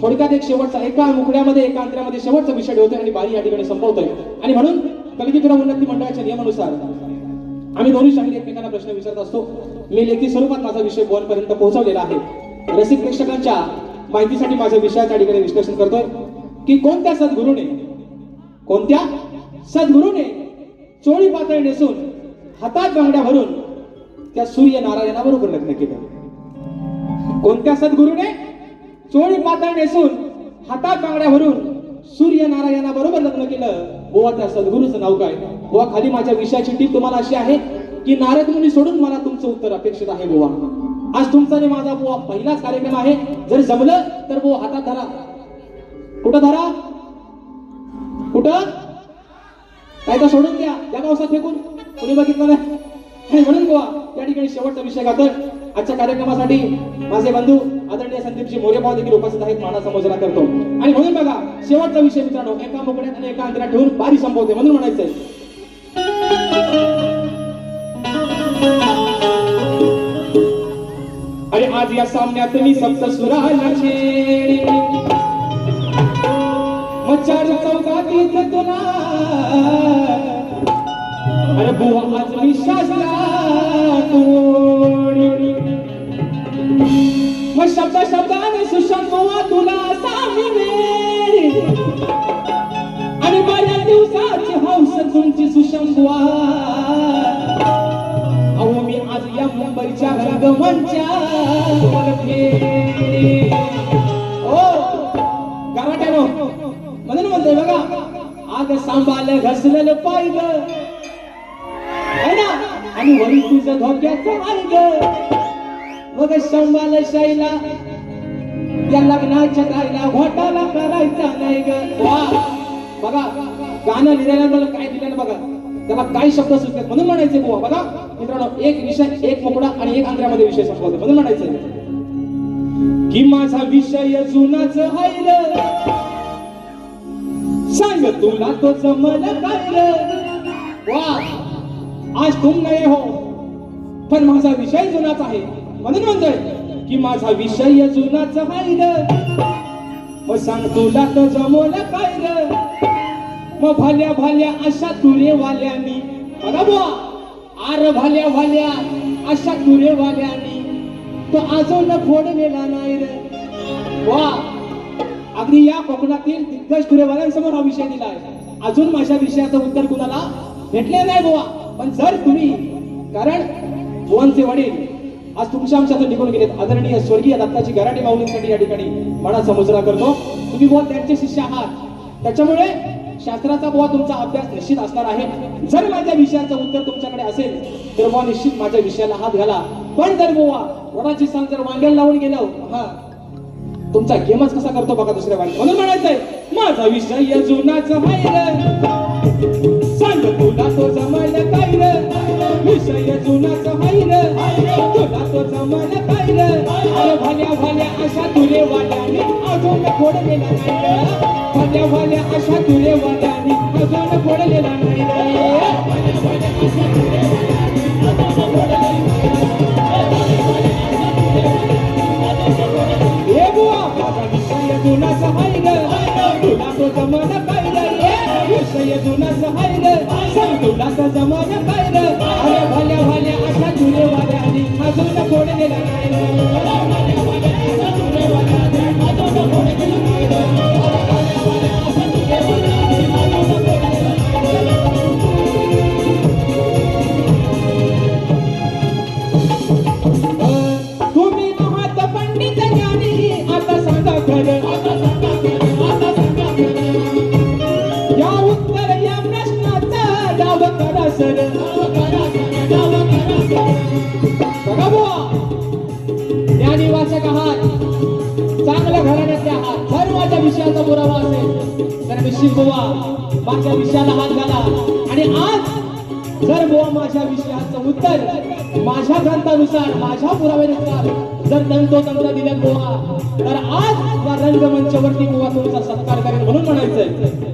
थोडक्यात एक शेवटचा एका मुकड्यामध्ये एका अंतरामध्ये शेवटचा विषय ठेवतोय आणि बारी या ठिकाणी संपवतोय. आणि म्हणून कलिकितुरा उन्नती मंडळाच्या नियमानुसार आम्ही दोन्ही शाहीर एकमेकांना प्रश्न विचारत असतो. मी लेखी स्वरूपात माझा विषय बोलपर्यंत पोहोचवलेला आहे. रसिक प्रेक्षकांच्या माहितीसाठी माझ्या विषयाच्या ठिकाणी विश्लेषण करतोय. की कोणत्या सद्गुरूने कोणत्या सद्गुरूने चोळी पातळ नेसून हातात बांगड्या भरून त्या सूर्य नारायणाबरोबर लग्न केलं? कोणत्या सद्गुरूने चोळी पातळ नेसून हातात बांगड्या भरून सूर्य नारायणाबरोबर लग्न केलं. बुवा त्या सद्गुरूचं नाव काय? बुवा खाली माझ्या विषयाची टीप तुम्हाला अशी आहे की नारद मुनी सोडून मला तुमचं उत्तर अपेक्षित आहे बुवा. आज तुमचा आणि माझा बुवा पहिलाच कार्यक्रम आहे. जर जमलं तर बुवा हातात धरा. कुठं धरा? कुठं? काय तर सोडून द्या. या पावसात फेकून. कोणी बघितलं नाही? म्हणून बुवा या ठिकाणी शेवटचा विषय गातोय. आजच्या कार्यक्रमासाठी माझे बंधू आदरणीय संदीपजी मोरे भाऊ देखील उपस्थित आहेत मानाचा करतो. आणि म्हणून बघा शेवटचा विषय मित्रांनो एका मोकड्यात आणि एका अंतरात ठेवून बारी संपवते. म्हणून म्हणायचंय अरे आज या सामन्यात मी सप्त सुराला छेडी मचार चौकात तुला तुमची सुशांत अहो मी आज या मुंबईच्या रंगमंच्या ओ गराट्यानो म्हणून म्हणतोय बघा आग सांभाळ घसलेलं पाहिज है ना? आणि वरी तुझं धोक्याचं मार्ग. मग सांभाळ शैला या लग्नाच्या कायला घोटाला करायचा नाही ग. वा बघा. गाणं लिहिल्यानंतर काय दिलेलं बघा. त्याला काय शब्द सुचतात म्हणून म्हणायचे बुवा बघा. मित्रांनो एक विषय एक मोकळा आणि एक आंध्रामध्ये विषय संपवतो. म्हणून म्हणायचं की माझा विषय जुनाच आहे सांग तुला तो जमल काय वा. आज तुम नाही हो. पण माझा विषय जुनाच आहे. म्हणून म्हणतोय की माझा विषय जुनाच आहे मग सांग तुला तो जमल काय मग भाल्या भाल्या अशा तुरेवाल्यानी बघा बुवा आर भाल्या भाल्या अशा तुरेवाल्यानी तो अजून फोडलेला नाही रे. वा अगदी या कोकणातील दिग्गज तुरेवाल्यांसमोर हा विषय दिला आहे. अजून माझ्या विषयाचं उत्तर कुणाला भेटले नाही बुवा. पण जर तुम्ही कारण भुवनचे वडील आज तुमच्या आमच्यातून निघून गेलेत. आदरणीय स्वर्गीय दत्ताची गराटी माऊलींसाठी या ठिकाणी मनात समजला करतो. तुम्ही बुवा त्यांचे शिष्य आहात. त्याच्यामुळे शास्त्राचा बुवा तुमचा अभ्यास निश्चित असणार आहे. जर माझ्या विषयाचं उत्तर तुमच्याकडे असेल तर बुवा निश्चित माझ्या विषयाला हात घाला. पण जर बुवा वडाची सांग जर वांग्याला लावून गेलो हा तुमचा गेमच कसा करतो बघा दुसऱ्या वाणी म्हणून म्हणायचंय माझा विषय जुनाच सांग तुला तो जमायला काय विषय जुनाच तुला तो जमायला काय भाल्या भाल्या अशा तुले वाल्याने अजून फोडलेला नाही भाल्या भाल्या अशा तुरे वाल्याने अजून फोडलेला नाही ए बुवा माझा विषय जुनाच तुला तो जमल काय रे? विषय सांग तुला अरे भाल्या भाल्या अशा तुरे वाल्याने अजून फोडलेला नाही उत्तर या प्रश्नाचा डाव करा सर बघा आहात चांगल्या घराण्यातले आहात जर माझ्या विषयाचा पुरावा असेल तर निश्चित बुवा माझ्या विषयाला हात घाला आणि आज जर बुवा माझ्या विषयाचं उत्तर माझ्या ग्रंथानुसार माझ्या पुराव्यानुसार जर तंतोतंत दिलं बुवा तर आज या रंगमंचावरती बुवा तुमचा सत्कार करेल म्हणून म्हणायचंय.